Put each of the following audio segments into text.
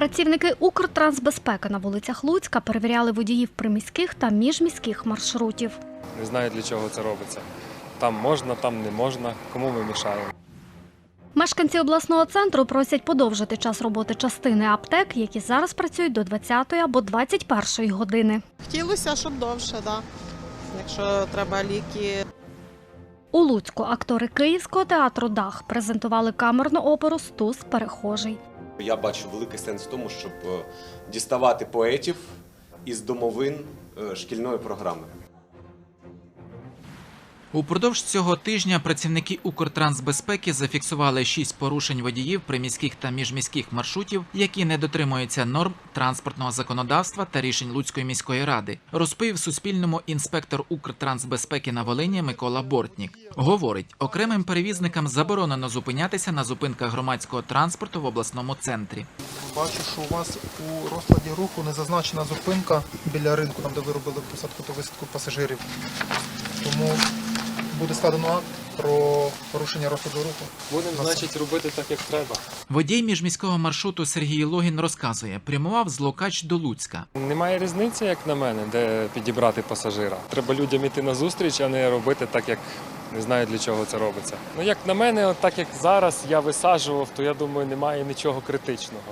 Працівники Укртрансбезпеки на вулицях Луцька перевіряли водіїв приміських та міжміських маршрутів. Не знаю, для чого це робиться. Там можна, там не можна. Кому ми мішаємо? Мешканці обласного центру просять подовжити час роботи частини аптек, які зараз працюють до 20 або 21 години. Хотілося, щоб довше, да. Якщо треба ліки, У Луцьку актори Київського театру Дах презентували камерну оперу Стус перехожий. Я бачу великий сенс в тому, щоб е, діставати поетів із домовин е, шкільної програми. Упродовж цього тижня працівники Укртрансбезпеки зафіксували шість порушень водіїв приміських та міжміських маршрутів, які не дотримуються норм транспортного законодавства та рішень Луцької міської ради. Розповів Суспільному інспектор Укртрансбезпеки на Волині Микола Бортнік. Говорить, окремим перевізникам заборонено зупинятися на зупинках громадського транспорту в обласному центрі. Бачу, що у вас у розкладі руху не зазначена зупинка біля ринку, там де ви робили посадку та висадку пасажирів. Тому буде складено акт про порушення розкладу руху. Будемо, значить, робити так, як треба. Водій міжміського маршруту Сергій Логін розказує, прямував з Локач до Луцька. Немає різниці, як на мене, де підібрати пасажира. Треба людям іти на зустріч, а не робити так, як не знаю для чого це робиться. Ну, як на мене, от так як зараз я висаджував, то я думаю, немає нічого критичного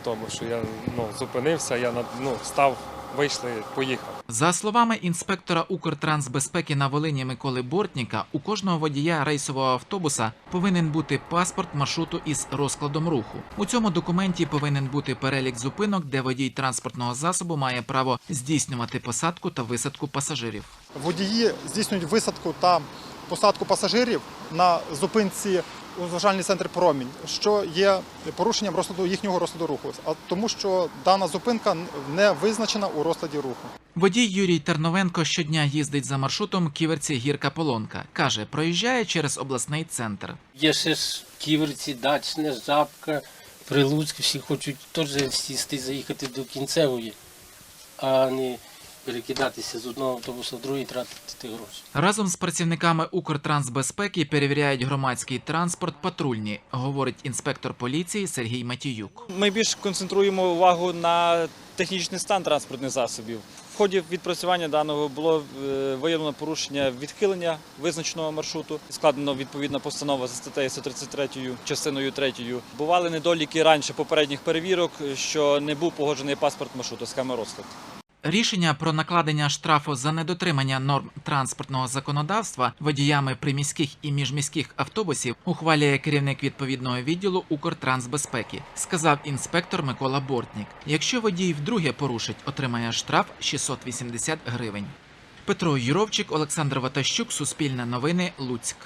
в тому, що я ну, зупинився, я на- ну, став, вийшли, поїхав. За словами інспектора Укртрансбезпеки на Волині Миколи Бортніка, у кожного водія рейсового автобуса повинен бути паспорт маршруту із розкладом руху. У цьому документі повинен бути перелік зупинок, де водій транспортного засобу має право здійснювати посадку та висадку пасажирів. Водії здійснюють висадку та посадку пасажирів на зупинці розважальний центр Промінь, що є порушенням розкладу їхнього розкладу руху, а тому, що дана зупинка не визначена у розкладі руху. Водій Юрій Терновенко щодня їздить за маршрутом Ківерці Гірка Полонка. Каже, проїжджає через обласний центр. Є ще ж ківерці, дачне, жабка, прилуцьк, всі хочуть теж сісти, заїхати до кінцевої, а не перекидатися з одного автобуса в другий, тратити гроші. Разом з працівниками Укртрансбезпеки перевіряють громадський транспорт патрульні, говорить інспектор поліції Сергій Матіюк. Ми більш концентруємо увагу на технічний стан транспортних засобів. Ході відпрацювання даного було е, виявлено порушення відхилення визначеного маршруту. Складено відповідна постанова за статтею 133 частиною 3. Бували недоліки раніше попередніх перевірок, що не був погоджений паспорт маршруту схема розклад. Рішення про накладення штрафу за недотримання норм транспортного законодавства водіями приміських і міжміських автобусів ухвалює керівник відповідного відділу Укртрансбезпеки, сказав інспектор Микола Бортнік. Якщо водій вдруге порушить, отримає штраф 680 гривень. Петро Юровчик, Олександр Ватащук, Суспільне новини, Луцьк.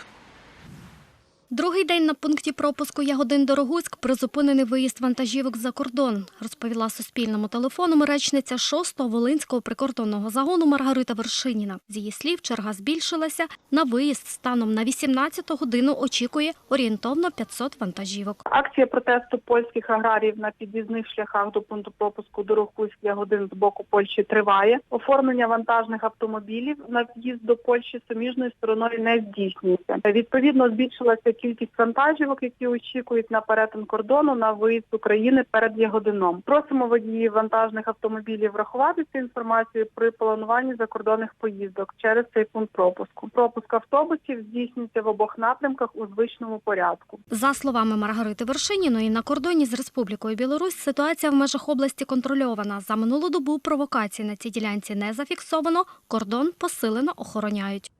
Другий день на пункті пропуску Ягодин Дорогуськ призупинений виїзд вантажівок за кордон, розповіла Суспільному телефоном речниця 6-го Волинського прикордонного загону Маргарита Вершиніна. З її слів, черга збільшилася. На виїзд станом на 18 годину очікує орієнтовно 500 вантажівок. Акція протесту польських аграріїв на під'їзних шляхах до пункту пропуску Дорогуськ Ягодин з боку Польщі триває. Оформлення вантажних автомобілів на в'їзд до Польщі суміжною стороною не здійснюється. Відповідно, збільшилася кількість вантажівок, які очікують на перетин кордону на виїзд з України перед Ягодином. Просимо водіїв вантажних автомобілів врахувати цю інформацію при плануванні закордонних поїздок через цей пункт пропуску. Пропуск автобусів здійснюється в обох напрямках у звичному порядку. За словами Маргарити Вершиніної, на кордоні з Республікою Білорусь ситуація в межах області контрольована. За минулу добу провокацій на цій ділянці не зафіксовано. Кордон посилено охороняють.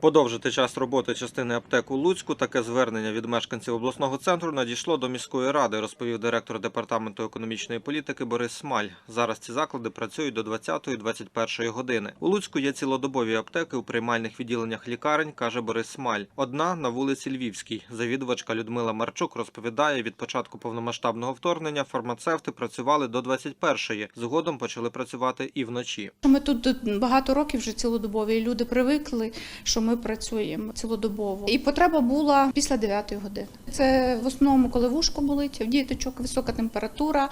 Подовжити час роботи частини аптек у Луцьку. Таке звернення від мешканців обласного центру надійшло до міської ради, розповів директор департаменту економічної політики Борис Смаль. Зараз ці заклади працюють до 20-21 години. У Луцьку є цілодобові аптеки у приймальних відділеннях лікарень, каже Борис Смаль. Одна на вулиці Львівській. Завідувачка Людмила Марчук розповідає, від початку повномасштабного вторгнення фармацевти працювали до 21-ї. Згодом почали працювати і вночі. Ми тут багато років вже цілодобові, люди привикли, що ми працюємо цілодобово. І потреба була після 9 години. Це в основному, коли вушко болить, в діточок висока температура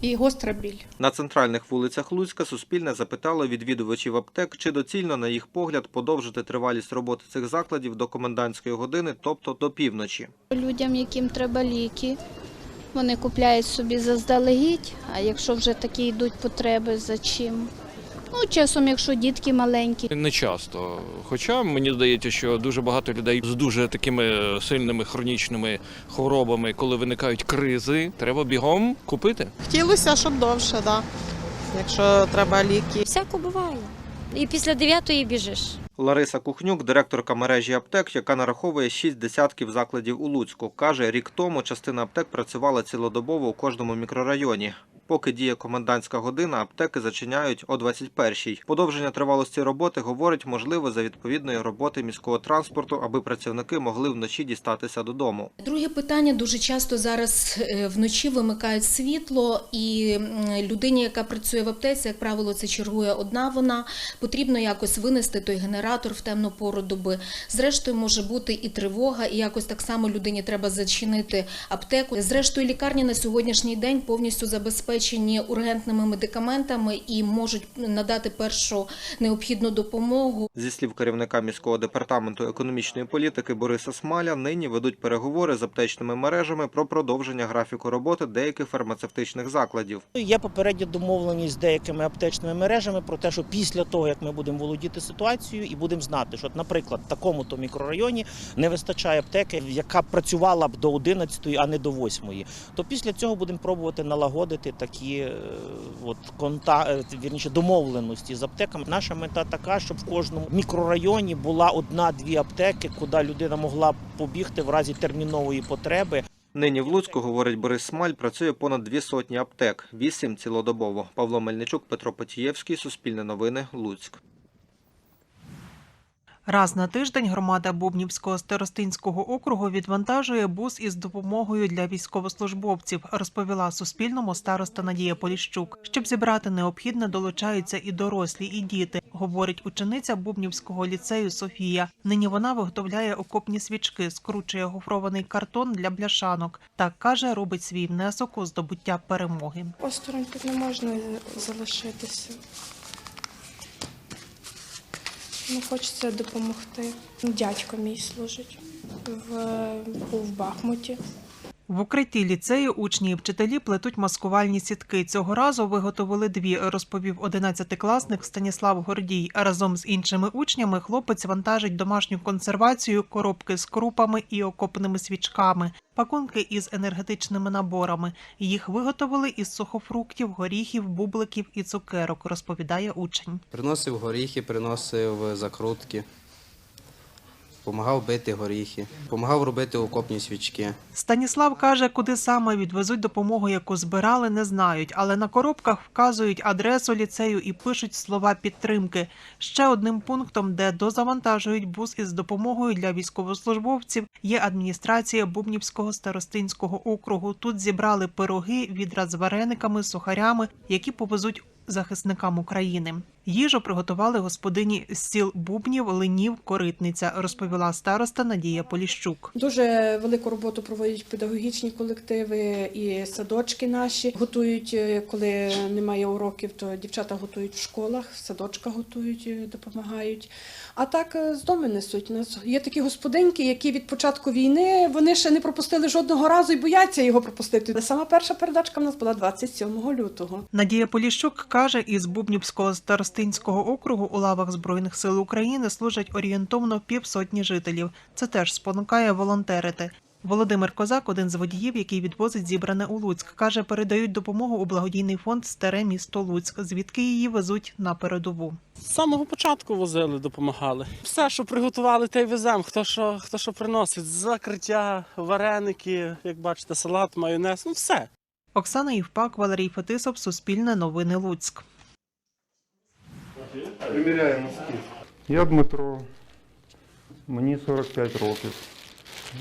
і гостра біль. На центральних вулицях Луцька Суспільне запитало відвідувачів аптек, чи доцільно, на їх погляд, подовжити тривалість роботи цих закладів до комендантської години, тобто до півночі. Людям, яким треба ліки, вони купляють собі заздалегідь, а якщо вже такі йдуть потреби, за чим? Ну, часом, якщо дітки маленькі. Не часто. Хоча мені здається, що дуже багато людей з дуже такими сильними хронічними хворобами, коли виникають кризи, треба бігом купити. Хотілося, щоб довше, да. якщо треба ліки. Всяко буває. І після дев'ятої біжиш. Лариса Кухнюк, директорка мережі аптек, яка нараховує шість десятків закладів у Луцьку, каже, рік тому частина аптек працювала цілодобово у кожному мікрорайоні. Поки діє комендантська година, аптеки зачиняють о 21-й. Подовження тривалості роботи, говорить, можливо за відповідної роботи міського транспорту, аби працівники могли вночі дістатися додому. Друге питання дуже часто зараз е, вночі вимикають світло, і людині, яка працює в аптеці, як правило, це чергує одна вона. Потрібно якось винести той генератор в темну пору доби. Зрештою, може бути і тривога, і якось так само людині треба зачинити аптеку. Зрештою, лікарні на сьогоднішній день повністю забезпечені ургентними медикаментами і можуть надати першу необхідну допомогу. Зі слів керівника міського департаменту економічної політики Бориса Смаля, нині ведуть переговори з аптечними мережами про продовження графіку роботи деяких фармацевтичних закладів. Є попередня домовленість з деякими аптечними мережами про те, що після того, як ми будемо володіти ситуацією і будемо знати, що, наприклад, в такому-то мікрорайоні не вистачає аптеки, яка б працювала б до 11, а не до 8, то після цього будемо пробувати налагодити такі е, от, конта... е, вірніше, домовленості з аптеками. Наша мета така, щоб в кожному мікрорайоні була одна-дві аптеки, куди людина могла побігти в разі термінової потреби. Нині в Луцьку, говорить Борис Смаль, працює понад дві сотні аптек, вісім цілодобово. Павло Мельничук, Петро Потієвський, Суспільне новини, Луцьк. Раз на тиждень громада Бубнівського старостинського округу відвантажує бус із допомогою для військовослужбовців, розповіла Суспільному староста Надія Поліщук. Щоб зібрати необхідне, долучаються і дорослі, і діти, говорить учениця Бубнівського ліцею Софія. Нині вона виготовляє окопні свічки, скручує гофрований картон для бляшанок. Так каже, робить свій внесок у здобуття перемоги. Осторонь тут не можна залишитися. Ну, хочеться допомогти. Дядько мій служить в, в Бахмуті. В укритті ліцею учні і вчителі плетуть маскувальні сітки. Цього разу виготовили дві, розповів одинадцятикласник Станіслав Гордій. Разом з іншими учнями хлопець вантажить домашню консервацію, коробки з крупами і окопними свічками, пакунки із енергетичними наборами. Їх виготовили із сухофруктів, горіхів, бубликів і цукерок, розповідає учень. Приносив горіхи, приносив закрутки, допомагав бити горіхи, допомагав робити окопні свічки. Станіслав каже, куди саме відвезуть допомогу, яку збирали, не знають, але на коробках вказують адресу ліцею і пишуть слова підтримки. Ще одним пунктом, де дозавантажують бус із допомогою для військовослужбовців, є адміністрація Бубнівського старостинського округу. Тут зібрали пироги, відра з варениками, сухарями, які повезуть захисникам України. Їжу приготували господині з сіл Бубнів, Ленів, Коритниця, розповіла староста Надія Поліщук. Дуже велику роботу проводять педагогічні колективи і садочки наші. Готують, е, коли немає уроків, то дівчата готують в школах, в садочках готують, е, допомагають. А так е, з дому несуть. Нас є такі господинки, які від початку війни вони ще не пропустили жодного разу і бояться його пропустити. Сама перша передачка в нас була 27 лютого. Надія Поліщук каже, із Бубнівського старостинського округу у лавах Збройних сил України служать орієнтовно півсотні жителів. Це теж спонукає волонтерити. Володимир Козак, один з водіїв, який відвозить зібране у Луцьк, каже, передають допомогу у благодійний фонд Старе місто Луцьк, звідки її везуть на передову. З самого початку возили, допомагали. Все, що приготували, те й веземо. Хто що, хто що приносить. Закриття, вареники, як бачите, салат, майонез, ну все. Оксана Євпак, Валерій Фетисов, Суспільне новини Луцьк. Приміряємо носки. Я Дмитро, мені 45 років.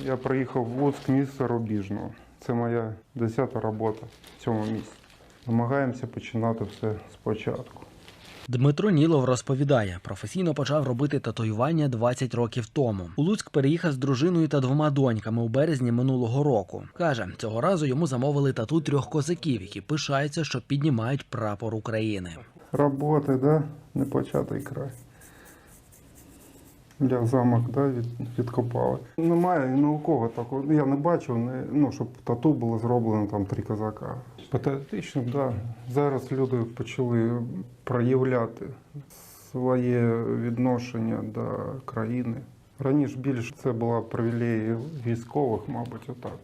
Я приїхав в Луцьк, місто Рубіжного. Це моя 10-та робота в цьому місці. Намагаємося починати все спочатку. Дмитро Нілов розповідає, професійно почав робити татуювання 20 років тому. У Луцьк переїхав з дружиною та двома доньками у березні минулого року. Каже, цього разу йому замовили тату трьох козаків, які пишаються, що піднімають прапор України. Роботи, да? Не початий край. Для замок да, від, відкопали. Немає кого такого. Я не бачив, не, ну, щоб тату було зроблено там три козака. Патріотично, так. Да. Зараз люди почали проявляти своє відношення до країни. Раніше більше це була привілеї військових, мабуть, отак.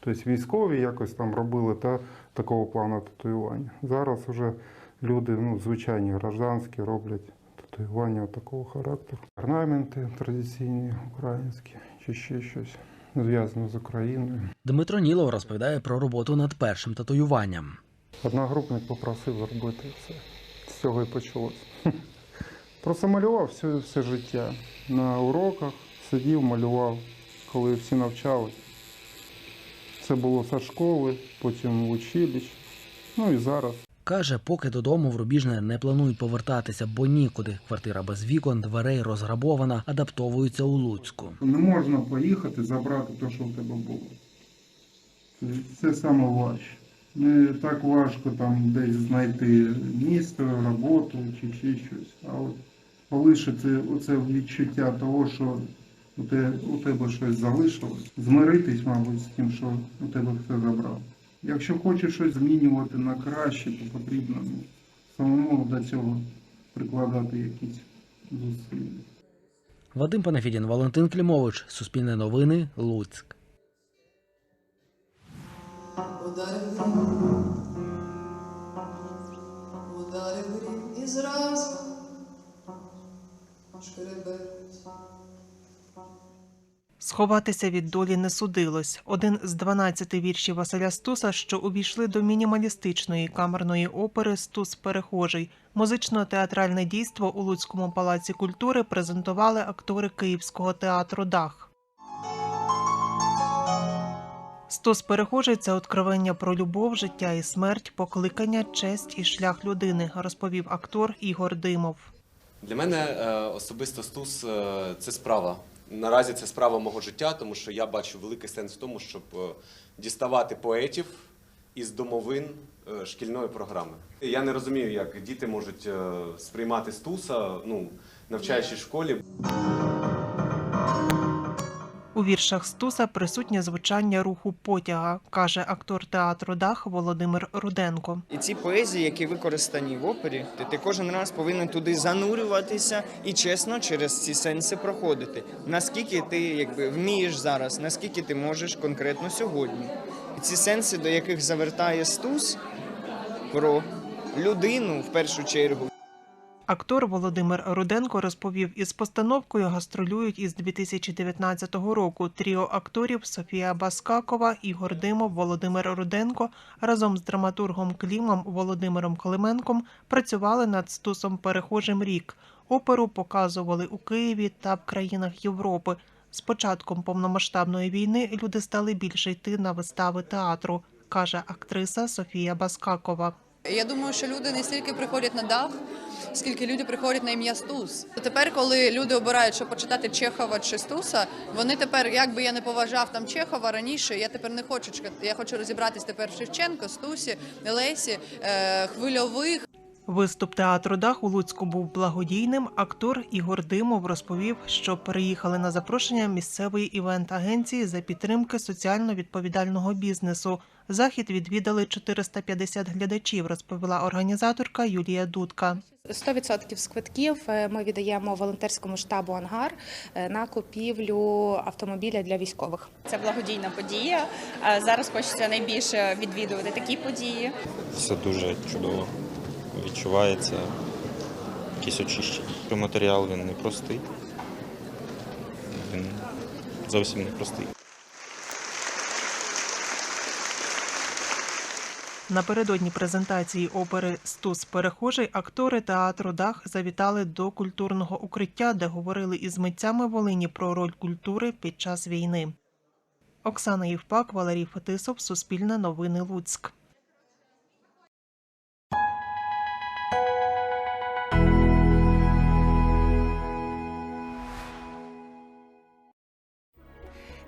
Тобто військові якось там робили та такого плану татуювання. Зараз вже люди, ну, звичайні гражданські, роблять татуювання такого характеру. Орнаменти традиційні українські чи ще щось зв'язане з Україною. Дмитро Нілов розповідає про роботу над першим татуюванням. Одногрупник попросив зробити це. З цього і почалось. Просто малював все, все життя. На уроках сидів, малював, коли всі навчались. Це було зі школи, потім в училищі, ну і зараз. Каже, поки додому в Рубіжне не планують повертатися, бо нікуди. Квартира без вікон, дверей розграбована, адаптовуються у Луцьку. Не можна поїхати, забрати те, що в тебе було. Це, це важче. Не так важко там десь знайти місце, роботу чи ще щось. А от полишити оце відчуття того, що у тебе, у тебе щось залишилось, змиритись, мабуть, з тим, що у тебе все забрав. Якщо хочеш щось змінювати на краще, то потрібно ну, самому до цього прикладати якісь зусилля. Вадим Панафідін, Валентин Клімович, Суспільне новини, Луцьк. Ударив ударив і зразу шкребець. Сховатися від долі не судилось. Один з 12 віршів Василя Стуса, що увійшли до мінімалістичної камерної опери Стус Перехожий. Музично-театральне дійство у Луцькому палаці культури презентували актори Київського театру Дах. Стус Перехожий це откровення про любов, життя і смерть, покликання, честь і шлях людини, розповів актор Ігор Димов. Для мене е, особисто стус е, це справа. Наразі це справа мого життя, тому що я бачу великий сенс в тому, щоб е, діставати поетів із домовин е, шкільної програми. Я не розумію, як діти можуть е, сприймати стуса, ну, навчаючись в школі. У віршах Стуса присутнє звучання руху потяга, каже актор театру Дах Володимир Руденко. І ці поезії, які використані в опері, ти, кожен раз повинен туди занурюватися і чесно через ці сенси проходити. Наскільки ти якби вмієш зараз, наскільки ти можеш конкретно сьогодні. І ці сенси, до яких завертає Стус про людину в першу чергу. Актор Володимир Руденко розповів, із постановкою гастролюють із 2019 року. Тріо акторів Софія Баскакова, Ігор Димов, Володимир Руденко разом з драматургом Клімом Володимиром Клименком працювали над стусом перехожим рік. Оперу показували у Києві та в країнах Європи. З початком повномасштабної війни люди стали більше йти на вистави театру, каже актриса Софія Баскакова. Я думаю, що люди не стільки приходять на дах, скільки люди приходять на ім'я Стус. Тепер, коли люди обирають, що почитати Чехова чи Стуса, вони тепер, як би я не поважав там Чехова раніше, я тепер не хочу. Я хочу розібратись тепер в Шевченко, Стусі, Лесі, е, хвильових. Виступ театру Дах у Луцьку був благодійним. Актор Ігор Димов розповів, що переїхали на запрошення місцевої івент-агенції за підтримки соціально відповідального бізнесу. Захід відвідали 450 глядачів, розповіла організаторка Юлія Дудка. 100% з квитків е, ми віддаємо волонтерському штабу Ангар е, на купівлю автомобіля для військових. Це благодійна подія. Е, Зараз хочеться найбільше відвідувати такі події. Все дуже чудово відчувається. Якісь очищення. Матеріал він непростий. Він зовсім непростий. Напередодні презентації опери Стус перехожий актори театру Дах завітали до культурного укриття, де говорили із митцями Волині про роль культури під час війни. Оксана Євпак, Валерій Фетисов, Суспільне новини Луцьк.